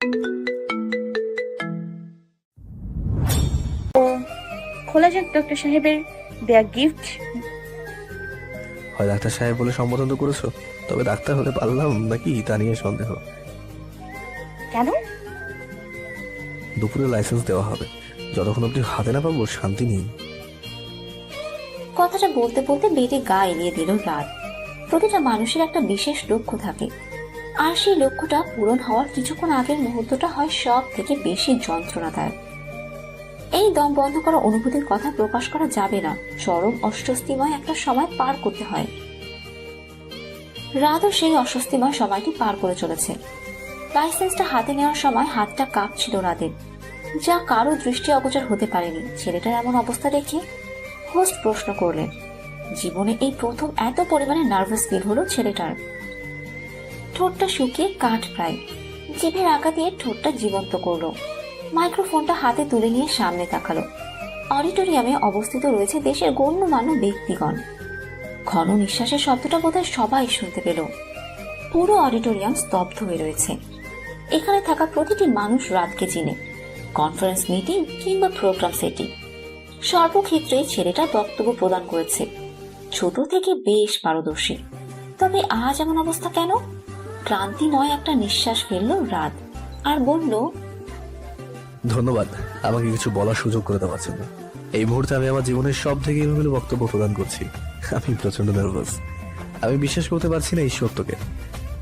ও খোলা যাক ডক্টর সাহেবের দেয়া গিফট হয় ডাক্তার সাহেব বলে সম্বোধন তো করেছ তবে ডাক্তার হতে পারলাম নাকি তা নিয়ে সন্দেহ? কেন? দুপুরে লাইসেন্স দেওয়া হবে। যতক্ষণ অব্দি হাতে না পাবো শান্তি নেই। কথাটা বলতে বলতে বেটে গা এলিয়ে দিল রাত প্রতিটা মানুষের একটা বিশেষ লক্ষ্য থাকে আর সেই লক্ষ্যটা পূরণ হওয়ার কিছুক্ষণ আগের মুহূর্তটা হয় সব থেকে বেশি যন্ত্রণাদায়ক। এই দম বন্ধ করা অনুভূতির কথা প্রকাশ করা যাবে না। চরম অস্বস্তিময় একটা সময় পার করতে হয়। রাতও সেই অস্বস্তিময় সময়টি পার করে চলেছে। লাইসেন্সটা হাতে নেওয়ার সময় হাতটা কাঁপছিল রাদের যা কারও দৃষ্টি অগোচর হতে পারেনি। ছেলেটার এমন অবস্থা দেখে হোস্ট প্রশ্ন করলেন, জীবনে এই প্রথম এত পরিমাণে নার্ভাস ফিল হলো ছেলেটার? ঠোঁটটা শুকিয়ে কাঠ প্রায়। জিভের আঁকা দিয়ে ঠোঁটটা জীবন্ত করল। মাইক্রোফোনটা হাতে তুলে নিয়ে সামনে তাকালো। অডিটোরিয়ামে অবস্থিত রয়েছে দেশের গণ্যমান্য ব্যক্তিগণ। ঘন নিঃশ্বাসের শব্দটা বোধহয় সবাই শুনতে পেল। পুরো অডিটোরিয়াম স্তব্ধ হয়ে রয়েছে। এখানে থাকা প্রতিটি মানুষ রাতকে চিনে। কনফারেন্স মিটিং কিংবা প্রোগ্রাম সেটিং। সর্বক্ষেত্রে ছেলেটা বক্তব্য প্রদান করেছে। ছোট থেকে বেশ পারদর্শী। তবে আজ এমন অবস্থা কেন? ক্লান্তিময় একটা নিঃশ্বাস ফেলল রাত, আর বলল, ধন্যবাদ, আমাকে কিছু বলার সুযোগ করে দেওয়ার জন্য। এই মুহূর্তে আমি আমার জীবনের সব থেকে এলোমেলো বক্তব্য প্রদান করছি। আমি প্রচণ্ড নার্ভাস আমি বিশ্বাস করতে পারছি না এই সত্যকে।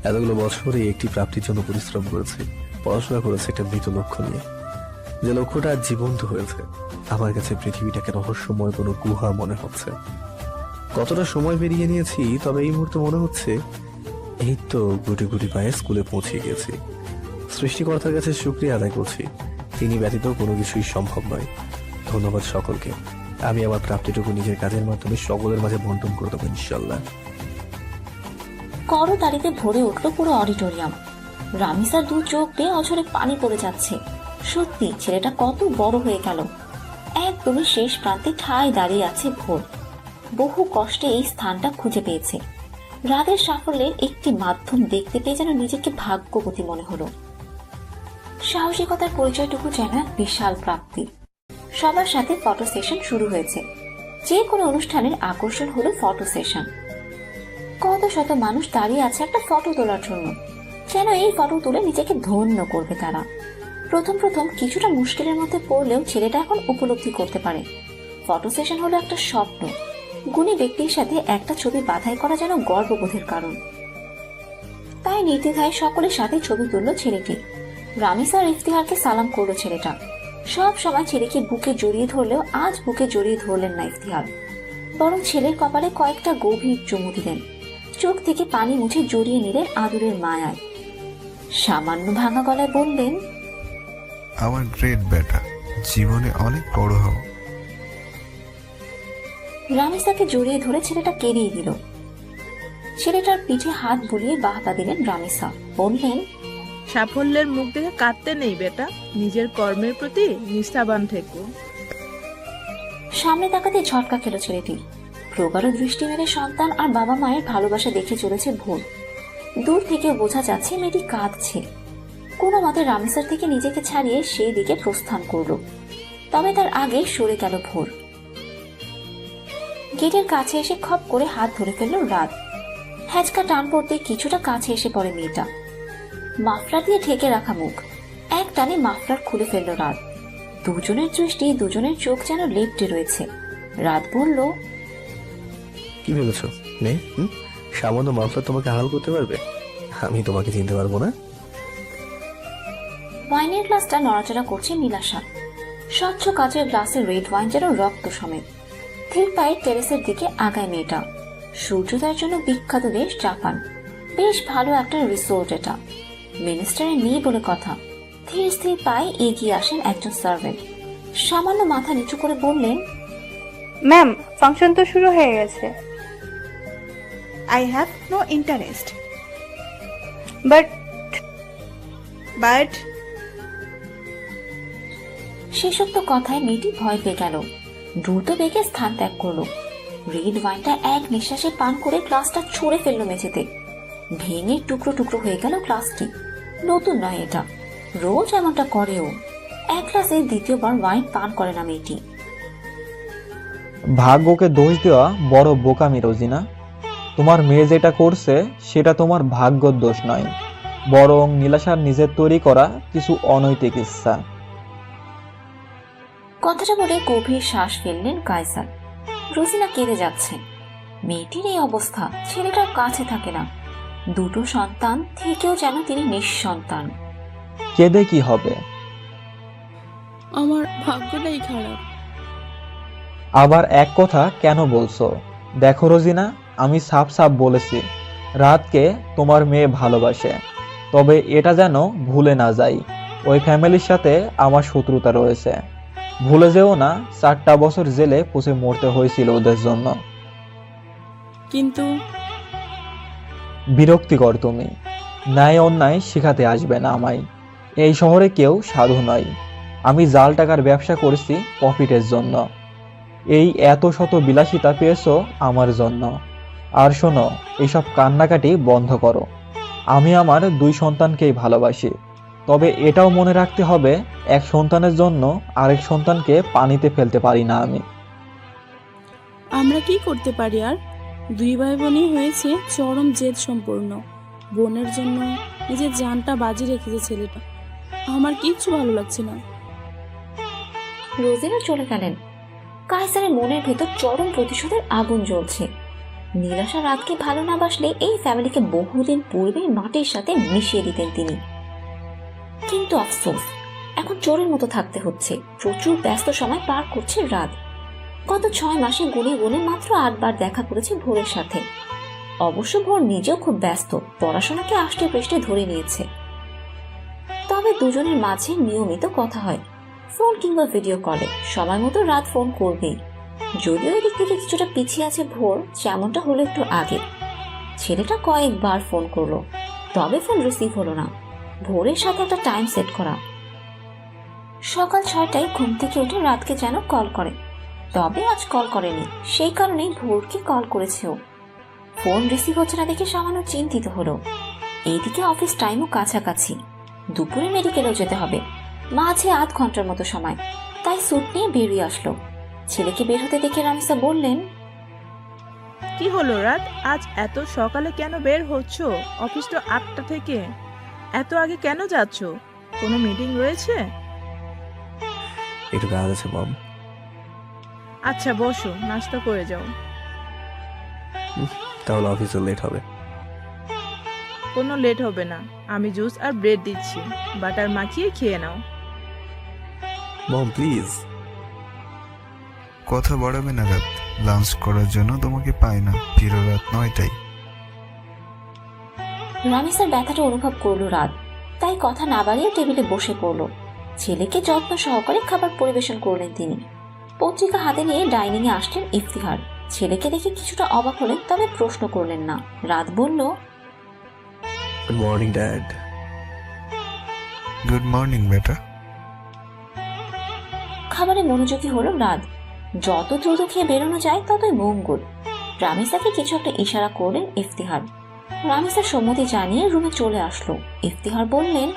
এতগুলো বছর একটি প্রাপ্তির জন্য পরিশ্রম করেছি, পড়াশোনা করেছে একটা মৃত লক্ষ্য নিয়ে। যে লক্ষ্যটা আজ জীবন্ত হয়েছে, আমার কাছে পৃথিবীটাকে রহস্যময় কোনো গুহা মনে হচ্ছে। কতটা সময় বেরিয়ে নিয়েছি, তবে এই মুহূর্তে মনে হচ্ছে এই তো গুটি গুটি পায়ে স্কুলে পৌঁছে গেছি। সৃষ্টিকর্তার কাছে শুক্রিয়া আদায় করছি। তিনি ব্যতীত কোনো কিছুই সম্ভব নয়। ধন্যবাদ সকলকে। আমি আমার প্রাপ্তিটুকু নিজের কাজের মাধ্যমে সকলের মাঝে বন্টন করে দেবো ইনশাল্লাহ করতালিতে ভরে উঠল পুরো অডিটোরিয়াম। রামিসার দু চোখ বেয়ে অঝরে পানি পড়ে যাচ্ছে। সত্যি, ছেলেটা কত বড় হয়ে গেল। একদমই শেষ প্রান্তে ঠায় দাঁড়িয়ে আছে ভোর। বহু কষ্টে এই স্থানটা খুঁজে পেয়েছে। রাতের সাফল্যের একটি মাধ্যম দেখতে পেয়ে যেন নিজেকে ভাগ্যবতী মনে হলো। সাহসিকতার পরিচয়টুকু যেন এক বিশাল প্রাপ্তি। সবার সাথে ফটো সেশন শুরু হয়েছে। যে কোনো অনুষ্ঠানের আকর্ষণ হলো ফটো সেশন কত শত মানুষ দাঁড়িয়ে আছে একটা ফটো তোলার জন্য। যেন এই ফটো তুলে নিজেকে ধন্য করবে তারা। প্রথম প্রথম কিছুটা মুশকিলের মধ্যে পড়লেও ছেলেটা এখন উপলব্ধি করতে পারে। ফটো সেশন হলো একটা স্বপ্ন। গুণী ব্যক্তির সাথে একটা ছবি বাধাই করা যেন গর্ববোধের কারণ। তাই নির্দ্বিধায় সকলের সাথে ছবি তুললো ছেলেটি। রামিস আর ইফতিহারকে সালাম করল ছেলেটা। সব সময় ছেলেকে বুকে জড়িয়ে ধরলেও আজ বুকে জড়িয়ে ধরলেন না ইফতিহার। বরং ছেলের কপালে কয়েকটা গভীর চুমু দিলেন। চোখ থেকে পানি মুছে জড়িয়ে নিলেন আদুরের মায়ায়। সামান্য ভাঙা গলায় বললেন, আমার গ্রেট বেটা জীবনে অনেক বড় হও। রামিসাকে জড়িয়ে ধরে ছেলেটা কেড়িয়ে দিল ছেলেটার পিঠে হাত বুলিয়ে বাহবা দিলেন রামিসা বললেন সাফল্যের মুখ দেখে কাঁদতে নেই বেটা। নিজের কর্মের প্রতি নিষ্ঠাবান থেকো। সামনে তাকাতে ঝটকা খেল ছেলেটি। প্রগাঢ় দৃষ্টি মেরে সন্তান আর বাবা মায়ের ভালোবাসা দেখে চলেছে ভোর। দূর থেকে বোঝা যাচ্ছে মেয়েটি কাঁদছে। কোনো মতে রামেসার থেকে নিজেকে ছাড়িয়ে সেই দিকে প্রস্থান করল। তবে তার আগে সরে গেল ভোর। গেটের কাছে এসে খপ করে হাত ধরে ফেলল রাত। হ্যাচকা টান পড়তে কিছুটা কাছে এসে পড়ে মেয়েটা। মাফলার দিয়ে ঢেকে রাখা মুখ। এক টানে মাফলার খুলে ফেলল রাত। দুজনের দৃষ্টি দুজনের চোখ যেন লেপটে রয়েছে। রাত বলল কি ভেবেছো? মেয়ে? সামান্য মাফলার তোমাকে হাল করতে পারবে? আমি তোমাকে চিনতে পারব না। ওয়াইনের গ্লাসটা নড়াচড়া করছে নীলাশা। স্বচ্ছ কাচের গ্লাসে রেড ওয়াইন যেন রক্ত সমেত। পায়ে টেরেসের দিকে আগায় মেয়েটা। সূর্যোদয়ের জন্য বিখ্যাত দেশ জাপান। বেশ ভালো একটা রিসোর্ট এটা। মিনিস্টারের মেয়ে বলে কথা। ধীর স্থির পায়ে এগিয়ে আসেন একজন সার্ভেন্ট সামান্য মাথা নিচু করে বললেন ম্যাম ফাংশন তো শুরু হয়ে গেছে। I have no interest but But শেষোক্ত কথায় মেয়েটি ভয় পেয়ে গেল। দ্রুত বেগে স্থান ত্যাগ করল। রেড ওয়াইনটা এক নিঃশ্বাসে পান করে গ্লাসটা ছুঁড়ে ফেলল মেঝেতে। ভেঙে টুকরো টুকরো হয়ে গেল গ্লাসটি। নতুন নয় এটা। রোজ এমনটা করেও। এক গ্লাসে দ্বিতীয়বার ওয়াইন পান করে না মেয়েটি। ভাগ্যকে দোষ দেওয়া বড় বোকামি, রোজিনা। তোমার মেয়ে যেটা করছে, সেটা তোমার ভাগ্যর দোষ নয়। বরং নীলাশার নিজের তৈরি করা কিছু অনৈতিক ইচ্ছা। কথাটা বলে গভীর শ্বাস ফেললেন কায়সার। রোজিনা কেঁদে যাচ্ছে। মেয়েটির এই অবস্থা ছেলেটার কাছে থাকে না। দুটো সন্তান থেকেও যেন তিনি নিঃসন্তান। কেঁদে কি হবে? আমার ভাগ্যটাই খারাপ। আবার এক কথা কেন বলছো? দেখো রোজিনা আমি সাফ সাফ বলেছি রাতকে তোমার মেয়ে ভালোবাসে। তবে এটা যেন ভুলে না যাই। ওই ফ্যামিলির সাথে আমার শত্রুতা রয়েছে। ভুলে যেও না চারটা বছর জেলে পুষে মরতে হয়েছিল ওদের জন্য। কিন্তু? বিরক্তিকর তুমি। ন্যায় অন্যায় শেখাতে আসবে না আমায়। এই শহরে কেউ সাধু নয়। আমি জাল টাকার ব্যবসা করেছি প্রফিটের জন্য। এই এত শত বিলাসিতা পেয়েছ আমার জন্য। আর শোনো এইসব কান্নাকাটি বন্ধ করো। আমি আমার দুই সন্তানকেই ভালোবাসি। তবে এটাও মনে রাখতে হবে এক সন্তানের জন্য আরেক সন্তানকে পানিতে ফেলতে পারি না আমি। আমরা কি করতে পারি আর? দুই ভাই বোনই হয়েছে চরম জেদ সম্পূর্ণ। বোনের জন্য নিজের জানটা বাজি রেখেছে ছেলেটা। আমার কিচ্ছু ভালো লাগছে না। রোজিনা চলে গেলেন। কায়সারের মনের ভেতর চরম প্রতিশোধের আগুন জ্বলছে। নীলাশা রাতকে ভালো না বাসলে এই ফ্যামিলিকে বহুদিন পূর্বেই মাটির সাথে মিশিয়ে দিতেন তিনি। কিন্তু আফসোস, এখন চোরের মতো থাকতে হচ্ছে। প্রচুর ব্যস্ত সময় পার করছে রাত। গত ছয় মাসে গুনে গুনে মাত্র আটবার দেখা করেছে ভোরের সাথে। অবশ্য ভোর নিজেও খুব ব্যস্ত, পড়াশোনাকে আষ্টে পৃষ্ঠে ধরে নিয়েছে। তবে দুজনের মাঝে নিয়মিত কথা হয়, ফোন কিংবা ভিডিও কলে, সময় মতো রাত ফোন করবেই। যদিও এদিক থেকে কিছুটা পিছিয়ে আছে ভোর, যেমনটা হলো একটু আগে। ছেলেটা কয়েকবার ফোন করল, তবে ফোন রিসিভ হলো না। ভোরের সাথে একটা টাইম সেট করা। সকাল ছয়টায় ঘুম থেকে উঠে রাতকে যেন কল করে। তবে আজ কল করেনি। সেই কারণেই ভোরকে কল করেছে ও ফোন রিসিভ হচ্ছে না দেখে সামান্য চিন্তিত হলো। এইদিকে অফিস টাইমও কাছাকাছি। দুপুরে মেডিকেলেও যেতে হবে। মাঝে আধ ঘণ্টার মতো সময়। তাই স্যুট নিয়ে বেরিয়ে আসলো। ছেলেকে বের হতে দেখে রামিসা বললেন, কি হলো রাত? আজ এত সকালে কেন বের হচ্ছ? অফিস তো আটটা থেকে। এত আগে কেন যাচ্ছ? কোনো মিটিং রয়েছে? একটু কাজ আছে মম আচ্ছা বসো নাস্তা করে যাও। তাহলে অফিসে লেট হবে। কোনো লেট হবে না। আমি জুস আর ব্রেড দিচ্ছি। বাটার মাখিয়ে খেয়ে নাও। মম প্লিজ কথা বাড়াবে না রাত লাঞ্চ করার জন্য তোমাকে পাই না। ফিরো রাত নয়টাই রামিসার ব্যথাটা অনুভব করল রাত। তাই কথা না বাড়িয়ে টেবিলে বসে পড়ল। ছেলেকে যত্ন সহকারে খাবার পরিবেশন করলেন তিনি। পত্রিকা হাতে নিয়ে ডাইনিং এ আসলেন ইফতিহার। ছেলেকে দেখে কিছুটা অবাক হলেন তবে প্রশ্ন করলেন না। রাত বলল good morning dad good morning বেটা. খাবারে মনোযোগী হলো রাত। যত দ্রুত খেয়ে বেরোনো যায় ততই মঙ্গল। রামিসাকে কিছু একটা ইশারা করলেন ইফতিহার। রামিসার সম্মতি জানিয়ে রুমে চলে আসলো। ইফতিহার বললেন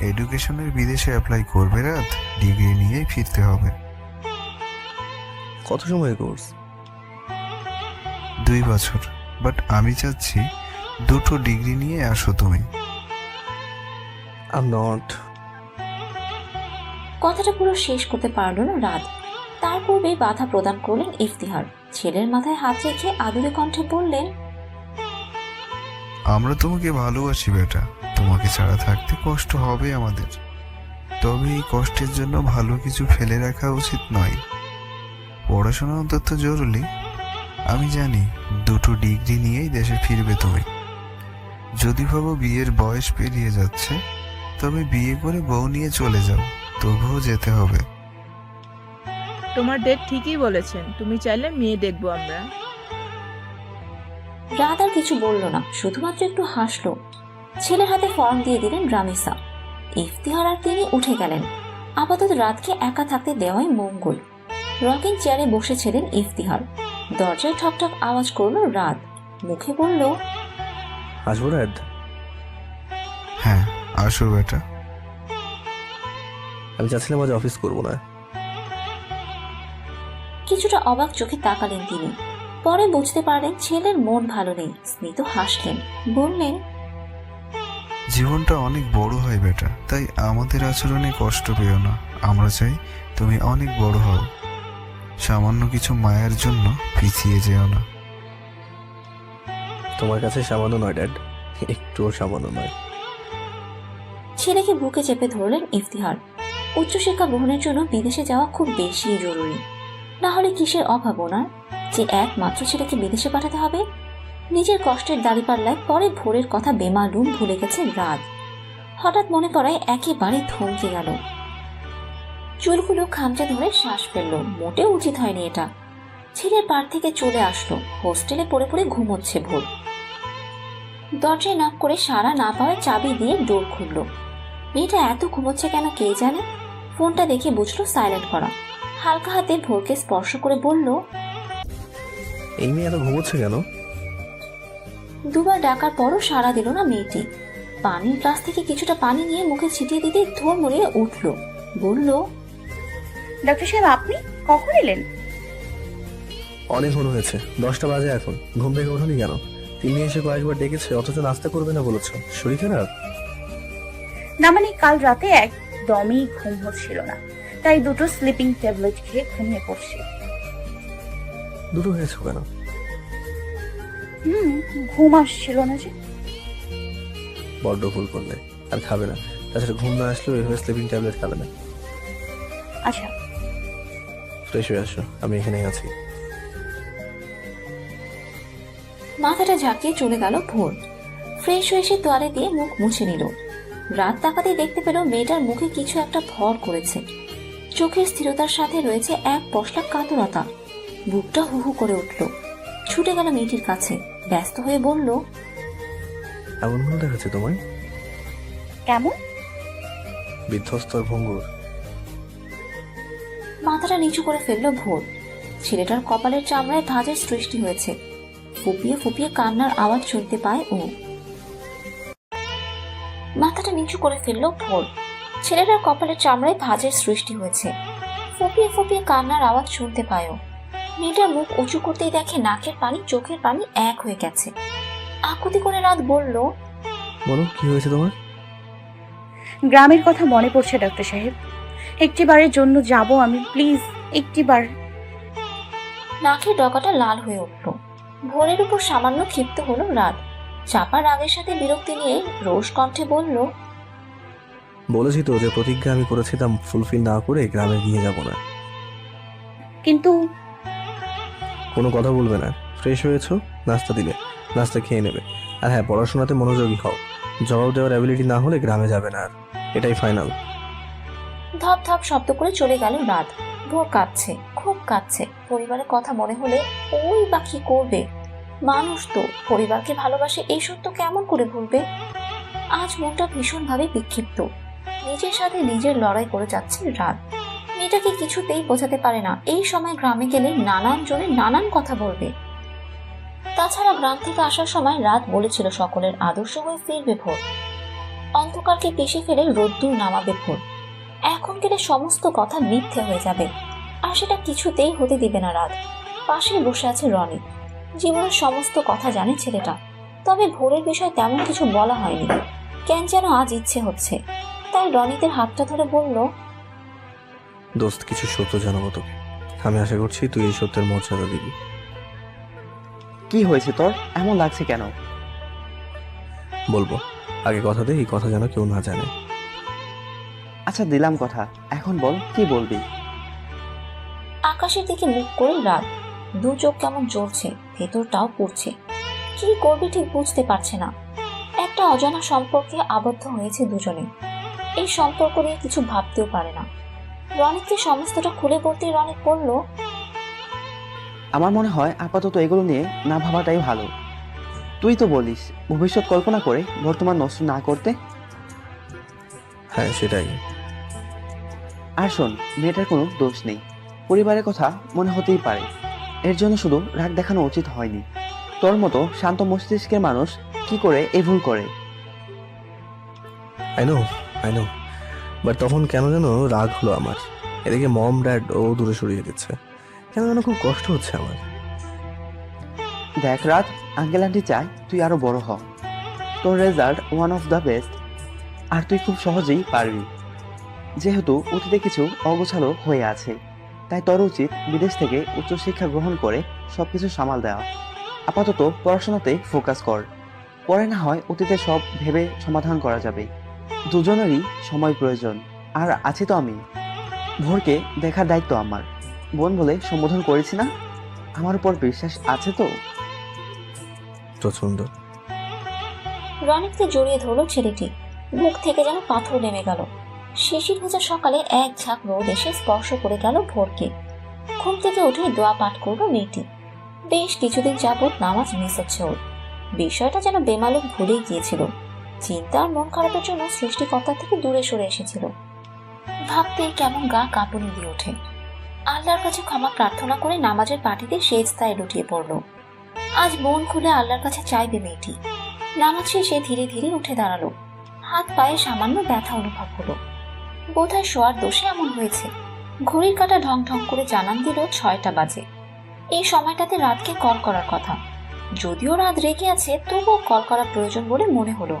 এডুকেশনের বিদেশে অ্যাপ্লাই করবে রাত ডিগ্রি নিয়েই ফিরতে হবে। কত সময়ের কোর্স দুই বছর। বাট আমি চাচ্ছি দুটো ডিগ্রি নিয়ে আসো তুমি। আম নট কথাটা পুরো শেষ করতে পারল না রাত। তার পূর্বে বাধা প্রদান করলেন ইফতিহার। ছেলের মাথায় হাত রেখে আদুরে কণ্ঠে বললেন আমরা তোমাকে ভালোবাসি বেটা। তোমাকে ছাড়া থাকতে কষ্ট হবে আমাদের। তবে এই কষ্টের জন্য ভালো কিছু ফেলে রাখা উচিত নয়। পড়াশোনা অন্তত জরুরি। আমি জানি দুটো ডিগ্রি নিয়েই দেশে ফিরবে তুমি। যদি ভাবো বিয়ের বয়স পেরিয়ে যাচ্ছে, তবে বিয়ে করে বউ নিয়ে চলে যাও, তবুও যেতে হবে। তোমার ডেট ঠিকই বলেছেন। তুমি চাইলে মেয়ে দেখব আমরা। রাত আর কিছু বলল না শুধুমাত্র একটু হাসলো। ছেলের হাতে ফর্ম দিয়ে দিলেন রামিসা। ইফতিহার আর তিনি উঠে গেলেন। আপাতত রাতকে একা থাকতে দেওয়াই মঙ্গল। রকিং চেয়ারে বসেছিলেন ইফতিহার। দরজায় ঠকঠক আওয়াজ করল রাত। মুখে বলল আসব ড্যাড হ্যাঁ আসো বেটা। আমি চাচ্ছিলাম আজ অফিস করব না। কিছুটা অবাক চোখে তাকালেন তিনি। পরে বুঝতে পারলেন ছেলের মন ভালো নেই। স্মিত হাসলেন। বললেন জীবনটা অনেক বড় হয় বেটা তাই আমাদের আচরণে কষ্ট পেও না। আমরা চাই তুমি অনেক বড় হও। সামান্য কিছু মায়ের জন্য পিছিয়ে যেও না। তোমার কাছে সামান্য নয় ড্যাড। একটুও সামান্য নয়। ছেলেকে বুকে চেপে ধরলেন ইফতিহার। উচ্চশিক্ষা গ্রহণের জন্য বিদেশে যাওয়া খুব বেশি জরুরি। না হলে কিসের অভাব ওনার? যে একমাত্র ছেলেকে বিদেশে পাঠাতে হবে? নিজের কষ্টের দাড়িপাল্লায় পরে ভোরের কথা বেমালুম ভুলে গেছে রাত। হঠাৎ মনে করায় একেবারে থমকে গেল। চুলগুলো খামচে ধরে শ্বাস ফেলল। মোটেও উচিত হয়নি এটা। ছেলের পার থেকে চলে আসলো। হোস্টেলে পড়ে পড়ে ঘুমোচ্ছে ভোর। দরজায় নক করে সারা না পাওয়ায় চাবি দিয়ে ডোর খুলল। মেয়েটা এত ঘুমোচ্ছে কেন কে জানে? ফোনটা দেখে বুঝলো সাইলেন্ট করা। হালকা হাতে ভোরকে স্পর্শ করে বলল এই মেয়ে এত ঘুমোচ্ছে কেন? দুবার ডাকার পরও সাড়া দিল না মেয়েটি। পানির গ্লাস থেকে কিছুটা পানি নিয়ে মুখে ছিটিয়ে দিতে ধোর মরিয়ে উঠল। বলল ডক্টর সাহেব আপনি কখন এলেন? অনেক হলো হয়েছে দশটা বাজে এখন। ঘুম থেকে ওঠোনি কেন? তিনি এসে কয়েকবার ডেকেছে অথচ নাস্তা করবে না বলেছ। শরীর খারাপ? না মানে কাল রাতে একদমই ঘুম হচ্ছিল না। তাই দুটো স্লিপিং ট্যাবলেট খেয়ে ঘুমিয়ে পড়ছি। দুটো হয়েছে কেন? হুম ঘুম আসছিল না যে। বড্ড ভুল করলে আর খাবে না। তাছাড়া ঘুম না আসলেও এভাবে স্লিপিং ট্যাবলেট খাবে না। আচ্ছা। ফ্রেশ হয়ে আসো আমি এখানেই আছি। মাথাটা ঝাঁকিয়ে চলে গেল ভোর। ফ্রেশ হয়ে এসে তোয়ালে দিয়ে মুখ মুছে নিল। রাত তাকাতে দেখতে পেল মেয়েটার মুখে কিছু একটা ভর করেছে। চোখের স্থিরতার সাথে রয়েছে এক পশলা কাতরতা। বুকটা হু হু করে উঠল। ছুটে গেল মেয়েটির কাছে। ব্যস্ত হয়ে বলল এমন ভালো দেখাচ্ছে তোমায়? কেমন? বিধ্বস্ত ভঙ্গুর। মাথাটা নিচু করে ফেলল ভোর। ছেলেটার কপালের চামড়ায় ভাঁজের সৃষ্টি হয়েছে। ফুপিয়ে ফুপিয়ে কান্নার আওয়াজ শুনতে পায় ও। মাথাটা নিচু করে ফেলল ভোর। ছেলেটার কপালের চামড়ায় ভাঁজের সৃষ্টি হয়েছে। ফুপিয়ে ফুপিয়ে কান্নার আওয়াজ শুনতে পায় ও। মেয়েটার মুখ উঁচু করতেই দেখে নাকের পানি চোখের পানি এক হয়ে গেছে। আকুতি করে রাত বলল বলো কি হয়েছে তোমার? গ্রামের কথা মনে পড়ছে ডাক্তার সাহেব। একটিবারের জন্য যাব আমি প্লিজ একটিবার। নাকের ডগাটা লাল হয়ে উঠল। ভোরের উপর সামান্য ক্ষিপ্ত হলো রাত। চাপা রাগের সাথে বিরক্তি নিয়ে রোষ কণ্ঠে বলল বলেছি তো যে প্রতিজ্ঞা আমি করেছি তা ফুলফিল না করে গ্রামে গিয়ে যাব না। কিন্তু কোনো কথা বলবে না। ফ্রেশ হয়েছো? নাস্তা দিলে নাস্তা খেয়ে নেবে। আর হ্যাঁ পড়াশোনাতে মনোযোগী হও। জবাব দেওয়ার অ্যাবিলিটি না হলে গ্রামে যাবে না আর। এটাই ফাইনাল ধপ ধপ শব্দ করে চলে গেল রাত। ভোর কাঁদছে, খুব কাঁদছে। পরিবারের কথা মনে হলে ওই বা কি করবে? মানুষ তো, পরিবারকে ভালোবাসে এই সত্য কেমন করে ভুলবে? আজ মনটা ভীষণভাবে বিক্ষিপ্ত। নিজের সাথে নিজের লড়াই করে যাচ্ছে রাত। মেয়েটাকে কিছুতেই বোঝাতে পারে না। এই সময় গ্রামে গেলে নানান জনে নানান কথা বলবে। তাছাড়া গ্রাম থেকে আসার সময় রাত বলেছিল সকলের আদর্শ হয়ে ফিরবে ভোর। অন্ধকারকে পেশে ফেলে রোদ্দুর নামাবে ভোর। এখন গেলে সমস্ত কথা মিথ্যে হয়ে যাবে। আর সেটা কিছুতেই হতে দিবে না রাত। পাশেই বসে আছে রনি। জীবনের সমস্ত কথা জানে ছেলেটা। তবে ভোরের বিষয় তেমন কিছু বলা হয়নি। কেন যেন আজ ইচ্ছে হচ্ছে। তাই রনিদের হাতটা ধরে বলল দোস্ত কিছু সত্য জানাব তোকে। আমি আশা করছি তুই এই সত্যের মর্যাদা দিবি। কি হয়েছে তোর? এমন লাগছে কেন? বলব আগে কথা দে এই কথা যেন কেউ না জানে। আচ্ছা দিলাম কথা। এখন বল কি বলবি? আকাশের দিকে মুখ করে রাত দু চোখ কেমন জ্বলছে ভেতরটাও পড়ছে। কি করবে ঠিক বুঝতে পারছে না। একটা অজানা সম্পর্কে আবদ্ধ হয়েছে দুজনে। এই সম্পর্ক নিয়ে কিছু ভাবতেও পারে না। রনিককে সমস্তটা খুলে বলতে রনিক বলল আমার মনে হয় আপাতত এগুলো নিয়ে না ভাবাটাই ভালো। তুই তো বলিস ভবিষ্যৎ কল্পনা করে বর্তমান নষ্ট না করতে? হ্যাঁ সেটাই। আর শোন মেয়েটার কোনো দোষ নেই। পরিবারের কথা মনে হতেই পারে। এর জন্য শুধু রাগ দেখানো উচিত হয়নি। তোর মতো শান্ত মস্তিষ্কের মানুষ কি করে এ ভুল করে? I know I know but তখন কেন যেন রাগ হলো আমার। এদিকে মম ড্যাড ও দূরে সরিয়ে দিচ্ছে। কেন যেন খুব কষ্ট হচ্ছে আমার। দেখ রাত আঙ্কেল আন্টি চাই তুই আরও বড় হ। তোর result one of the best আর তুই খুব সহজেই পারবি। যেহেতু অতীতে কিছু অগোছালো হয়ে আছে। তাই তোর উচিত বিদেশ থেকে উচ্চশিক্ষা গ্রহণ করে সবকিছু সামাল দেওয়া। আপাতত পড়াশোনাতে ফোকাস কর। পরে না হয় অতীতে সব ভেবে সমাধান করা যাবে। দুজনেরই সময় প্রয়োজন। আর আছি তো আমি। ভোরকে দেখার দায়িত্ব আমার। বোন বলে সম্বোধন করেছি না? আমার উপর বিশ্বাস আছে তো? প্রচণ্ড রনিককে জড়িয়ে ধরলো ছেলেটি। মুখ থেকে যেন পাথর নেমে গেল। শিশির ভেজা সকালে এক ঝাঁক রোদ এসে স্পর্শ করে গেল ভোরকে। ঘুম থেকে উঠে দোয়া পাঠ করল মেয়েটি। বেশ কিছুদিন যাবৎ নামাজ মিস হচ্ছে ওর। বিষয়টা যেন বেমালুক ভুলেই গিয়েছিল। চিন্তা আর মন খারাপের জন্য সৃষ্টিকর্তা থেকে দূরে সরে এসেছিল। ভাবতে কেমন গা কাঁপুনি দিয়ে ওঠে। আল্লাহর কাছে ক্ষমা প্রার্থনা করে নামাজের পাটিতে সেজদায় লুটিয়ে পড়ল। আজ মন খুলে আল্লাহর কাছে চাইবে মেয়েটি। নামাজ শেষে ধীরে ধীরে উঠে দাঁড়াল। হাত পায়ে সামান্য ব্যথা অনুভব হলো। বোধহয় শোয়ার দোষে এমন হয়েছে। ঘড়ির কাটা ঢং ঢং করে জানান দিল ছয়টা বাজে। এই সময়টাতে রাতকে কল করার কথা। যদিও রাত রেগে আছে, তবুও কল করা প্রয়োজন বলে মনে হলো।